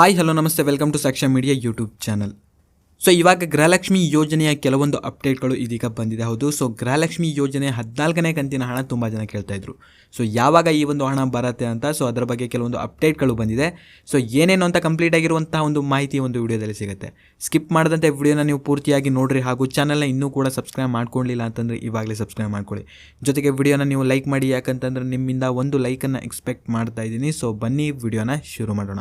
Hi hello ನಮಸ್ತೆ welcome to Sakshya media YouTube channel so ಇವಾಗ ಗೃಹಲಕ್ಷ್ಮಿ ಯೋಜನೆಯ ಕೆಲವೊಂದು ಅಪ್ಡೇಟ್ಗಳು ಇದೀಗ ಬಂದಿದೆ. ಹೌದು ಸೊ ಗೃಹಲಕ್ಷ್ಮಿ ಯೋಜನೆ ಹದಿನಾಲ್ಕನೇ ಕಂತಿನ ಹಣ ತುಂಬ ಜನ ಕೇಳ್ತಾ ಇದ್ರು. ಸೊ ಯಾವಾಗ ಈ ಒಂದು ಹಣ ಬರುತ್ತೆ ಅಂತ ಸೊ ಅದರ ಬಗ್ಗೆ ಕೆಲವೊಂದು ಅಪ್ಡೇಟ್ಗಳು ಬಂದಿದೆ. ಸೊ ಏನೇನು ಅಂತ ಕಂಪ್ಲೀಟ್ ಆಗಿರುವಂತಹ ಒಂದು ಮಾಹಿತಿ ಒಂದು ವಿಡಿಯೋದಲ್ಲಿ ಸಿಗುತ್ತೆ. ಸ್ಕಿಪ್ ಮಾಡದಂತೆ ವಿಡಿಯೋನ ನೀವು ಪೂರ್ತಿಯಾಗಿ ನೋಡ್ರಿ. ಹಾಗೂ ಚಾನಲ್ನ ಇನ್ನೂ ಕೂಡ ಸಬ್ಸ್ಕ್ರೈಬ್ ಮಾಡ್ಕೊಳ್ಳಿಲ್ಲ ಅಂತಂದರೆ ಇವಾಗಲೇ ಸಬ್ಸ್ಕ್ರೈಬ್ ಮಾಡ್ಕೊಳ್ಳಿ. ಜೊತೆಗೆ ವಿಡಿಯೋನ ನೀವು ಲೈಕ್ ಮಾಡಿ, ಯಾಕಂತಂದ್ರೆ ನಿಮ್ಮಿಂದ ಒಂದು ಲೈಕನ್ನು ಎಕ್ಸ್ಪೆಕ್ಟ್ ಮಾಡ್ತಾ ಇದ್ದೀನಿ. ಸೊ ಬನ್ನಿ, ವಿಡಿಯೋನ ಶುರು ಮಾಡೋಣ.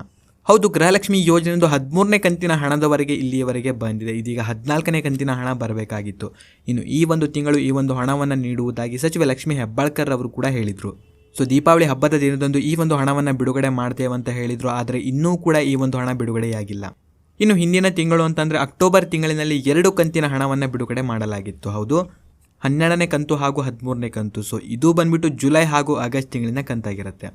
ಹೌದು, ಗೃಹಲಕ್ಷ್ಮಿ ಯೋಜನೆದು ಹದಿಮೂರನೇ ಕಂತಿನ ಹಣದವರೆಗೆ ಇಲ್ಲಿಯವರೆಗೆ ಬಂದಿದೆ. ಇದೀಗ ಹದಿನಾಲ್ಕನೇ ಕಂತಿನ ಹಣ ಬರಬೇಕಾಗಿತ್ತು. ಇನ್ನು ಈ ಒಂದು ತಿಂಗಳು ಈ ಒಂದು ಹಣವನ್ನು ನೀಡುವುದಾಗಿ ಸಚಿವ ಲಕ್ಷ್ಮಿ ಹೆಬ್ಬಾಳ್ಕರ್ ಅವರು ಕೂಡ ಹೇಳಿದರು. ಸೊ ದೀಪಾವಳಿ ಹಬ್ಬದ ದಿನದಂದು ಈ ಒಂದು ಹಣವನ್ನು ಬಿಡುಗಡೆ ಮಾಡ್ತೇವೆ ಅಂತ ಹೇಳಿದರು. ಆದರೆ ಇನ್ನೂ ಕೂಡ ಈ ಒಂದು ಹಣ ಬಿಡುಗಡೆಯಾಗಿಲ್ಲ. ಇನ್ನು ಹಿಂದಿನ ತಿಂಗಳು ಅಂತಂದರೆ ಅಕ್ಟೋಬರ್ ತಿಂಗಳಿನಲ್ಲಿ ಎರಡು ಕಂತಿನ ಹಣವನ್ನು ಬಿಡುಗಡೆ ಮಾಡಲಾಗಿತ್ತು. ಹೌದು, ಹನ್ನೆರಡನೇ ಕಂತು ಹಾಗೂ ಹದಿಮೂರನೇ ಕಂತು. ಸೊ ಇದು ಬಂದ್ಬಿಟ್ಟು ಜುಲೈ ಹಾಗೂ ಆಗಸ್ಟ್ ತಿಂಗಳಿನ ಕಂತಾಗಿರುತ್ತೆ.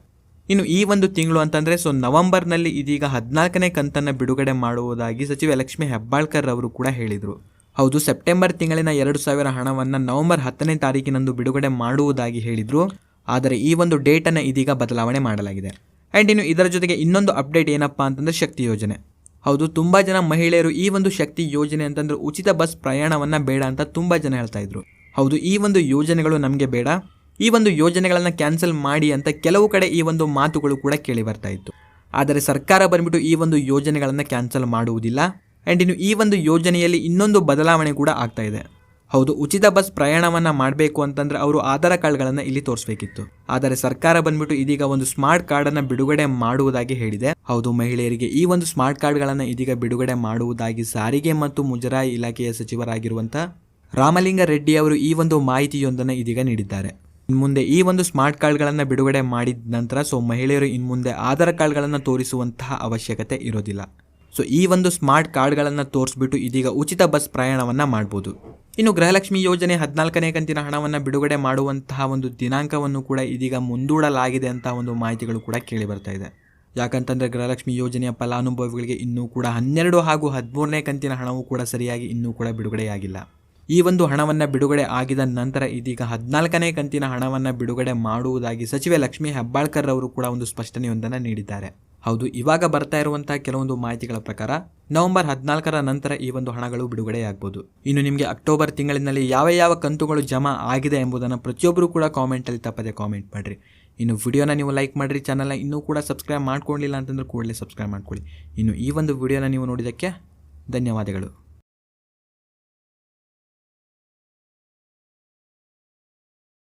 ಇನ್ನು ಈ ಒಂದು ತಿಂಗಳು ಅಂತಂದರೆ ಸೊ ನವೆಂಬರ್ನಲ್ಲಿ ಇದೀಗ ಹದಿನಾಲ್ಕನೇ ಕಂತನ್ನು ಬಿಡುಗಡೆ ಮಾಡುವುದಾಗಿ ಸಚಿವ ಲಕ್ಷ್ಮಿ ಹೆಬ್ಬಾಳ್ಕರ್ ಅವರು ಕೂಡ ಹೇಳಿದರು. ಹೌದು, ಸೆಪ್ಟೆಂಬರ್ ತಿಂಗಳಿನ ಎರಡು ಸಾವಿರ ಹಣವನ್ನು ನವೆಂಬರ್ ಹತ್ತನೇ ತಾರೀಕಿನಂದು ಬಿಡುಗಡೆ ಮಾಡುವುದಾಗಿ ಹೇಳಿದರು. ಆದರೆ ಈ ಒಂದು ಡೇಟನ್ನು ಇದೀಗ ಬದಲಾವಣೆ ಮಾಡಲಾಗಿದೆ. ಆ್ಯಂಡ್ ಇನ್ನು ಇದರ ಜೊತೆಗೆ ಇನ್ನೊಂದು ಅಪ್ಡೇಟ್ ಏನಪ್ಪ ಅಂತಂದರೆ ಶಕ್ತಿ ಯೋಜನೆ. ಹೌದು, ತುಂಬ ಜನ ಮಹಿಳೆಯರು ಈ ಒಂದು ಶಕ್ತಿ ಯೋಜನೆ ಅಂತಂದರೆ ಉಚಿತ ಬಸ್ ಪ್ರಯಾಣವನ್ನು ಬೇಡ ಅಂತ ತುಂಬ ಜನ ಹೇಳ್ತಾ ಇದ್ರು. ಹೌದು, ಈ ಒಂದು ಯೋಜನೆಗಳು ನಮಗೆ ಬೇಡ. ಈ ಒಂದು ಯೋಜನೆಗಳನ್ನು ಕ್ಯಾನ್ಸಲ್ ಮಾಡಿ ಅಂತ ಕೆಲವು ಕಡೆ ಈ ಒಂದು ಮಾತುಗಳು ಕೂಡ ಕೇಳಿ ಬರ್ತಾ ಇತ್ತು. ಆದರೆ ಸರ್ಕಾರ ಬಂದ್ಬಿಟ್ಟು ಈ ಒಂದು ಯೋಜನೆಗಳನ್ನು ಕ್ಯಾನ್ಸಲ್ ಮಾಡುವುದಿಲ್ಲ. ಆ್ಯಂಡ್ ಇನ್ನು ಈ ಒಂದು ಯೋಜನೆಯಲ್ಲಿ ಇನ್ನೊಂದು ಬದಲಾವಣೆ ಕೂಡ ಆಗ್ತಾ ಇದೆ. ಹೌದು, ಉಚಿತ ಬಸ್ ಪ್ರಯಾಣವನ್ನು ಮಾಡಬೇಕು ಅಂತಂದರೆ ಅವರು ಆಧಾರ್ ಕಾರ್ಡ್ಗಳನ್ನು ಇಲ್ಲಿ ತೋರಿಸಬೇಕಿತ್ತು. ಆದರೆ ಸರ್ಕಾರ ಬಂದ್ಬಿಟ್ಟು ಇದೀಗ ಒಂದು ಸ್ಮಾರ್ಟ್ ಕಾರ್ಡನ್ನು ಬಿಡುಗಡೆ ಮಾಡುವುದಾಗಿ ಹೇಳಿದೆ. ಹೌದು, ಮಹಿಳೆಯರಿಗೆ ಈ ಒಂದು ಸ್ಮಾರ್ಟ್ ಕಾರ್ಡ್ಗಳನ್ನು ಇದೀಗ ಬಿಡುಗಡೆ ಮಾಡುವುದಾಗಿ ಸಾರಿಗೆ ಮತ್ತು ಮುಜರಾಯಿ ಇಲಾಖೆಯ ಸಚಿವರಾಗಿರುವಂಥ ರಾಮಲಿಂಗ ರೆಡ್ಡಿ ಅವರು ಈ ಒಂದು ಮಾಹಿತಿಯೊಂದನ್ನು ಇದೀಗ ನೀಡಿದ್ದಾರೆ. ಇನ್ಮುಂದೆ ಈ ಒಂದು ಸ್ಮಾರ್ಟ್ ಕಾರ್ಡ್ಗಳನ್ನು ಬಿಡುಗಡೆ ಮಾಡಿದ ನಂತರ, ಸೊ ಮಹಿಳೆಯರು ಇನ್ಮುಂದೆ ಆಧಾರ್ ಕಾರ್ಡ್ಗಳನ್ನು ತೋರಿಸುವಂತಹ ಅವಶ್ಯಕತೆ ಇರೋದಿಲ್ಲ. ಸೊ ಈ ಒಂದು ಸ್ಮಾರ್ಟ್ ಕಾರ್ಡ್ಗಳನ್ನು ತೋರಿಸ್ಬಿಟ್ಟು ಇದೀಗ ಉಚಿತ ಬಸ್ ಪ್ರಯಾಣವನ್ನು ಮಾಡ್ಬೋದು. ಇನ್ನು ಗೃಹಲಕ್ಷ್ಮಿ ಯೋಜನೆ ಹದಿನಾಲ್ಕನೇ ಕಂತಿನ ಹಣವನ್ನು ಬಿಡುಗಡೆ ಮಾಡುವಂತಹ ಒಂದು ದಿನಾಂಕವನ್ನು ಕೂಡ ಇದೀಗ ಮುಂದೂಡಲಾಗಿದೆ ಅಂತ ಒಂದು ಮಾಹಿತಿಗಳು ಕೂಡ ಕೇಳಿ ಬರ್ತಾ ಇದೆ. ಯಾಕಂತಂದರೆ ಗೃಹಲಕ್ಷ್ಮಿ ಯೋಜನೆಯ ಫಲಾನುಭವಿಗಳಿಗೆ ಇನ್ನೂ ಕೂಡ ಹನ್ನೆರಡು ಹಾಗೂ ಹದಿಮೂರನೇ ಕಂತಿನ ಹಣವೂ ಕೂಡ ಸರಿಯಾಗಿ ಇನ್ನೂ ಕೂಡ ಬಿಡುಗಡೆಯಾಗಿಲ್ಲ. ಈ ಒಂದು ಹಣವನ್ನು ಬಿಡುಗಡೆ ಆಗಿದ ನಂತರ ಇದೀಗ ಹದಿನಾಲ್ಕನೇ ಕಂತಿನ ಹಣವನ್ನು ಬಿಡುಗಡೆ ಮಾಡುವುದಾಗಿ ಸಚಿವೆ ಲಕ್ಷ್ಮೀ ಹೆಬ್ಬಾಳ್ಕರ್ ಅವರು ಕೂಡ ಒಂದು ಸ್ಪಷ್ಟನೆಯೊಂದನ್ನು ನೀಡಿದ್ದಾರೆ. ಹೌದು, ಇವಾಗ ಬರ್ತಾ ಇರುವಂತಹ ಕೆಲವೊಂದು ಮಾಹಿತಿಗಳ ಪ್ರಕಾರ ನವೆಂಬರ್ ಹದಿನಾಲ್ಕರ ನಂತರ ಈ ಒಂದು ಹಣಗಳು ಬಿಡುಗಡೆಯಾಗಬಹುದು ಇನ್ನು ನಿಮಗೆ ಅಕ್ಟೋಬರ್ ತಿಂಗಳಿನಲ್ಲಿ ಯಾವ ಯಾವ ಕಂತುಗಳು ಜಮಾ ಆಗಿದೆ ಎಂಬುದನ್ನು ಪ್ರತಿಯೊಬ್ಬರು ಕೂಡ ಕಾಮೆಂಟಲ್ಲಿ ತಪ್ಪದೆ ಕಾಮೆಂಟ್ ಮಾಡಿರಿ. ಇನ್ನು ವಿಡಿಯೋನ ನೀವು ಲೈಕ್ ಮಾಡಿರಿ ಚಾನಲ್ನ ಇನ್ನೂ ಕೂಡ ಸಬ್ಸ್ಕ್ರೈಬ್ ಮಾಡ್ಕೊಂಡಿಲ್ಲ ಅಂತಂದ್ರೆ ಕೂಡಲೇ ಸಬ್ಸ್ಕ್ರೈಬ್ ಮಾಡ್ಕೊಳ್ಳಿ. ಇನ್ನು ಈ ಒಂದು ವಿಡಿಯೋನ ನೀವು ನೋಡಿದ್ದಕ್ಕೆ ಧನ್ಯವಾದಗಳು.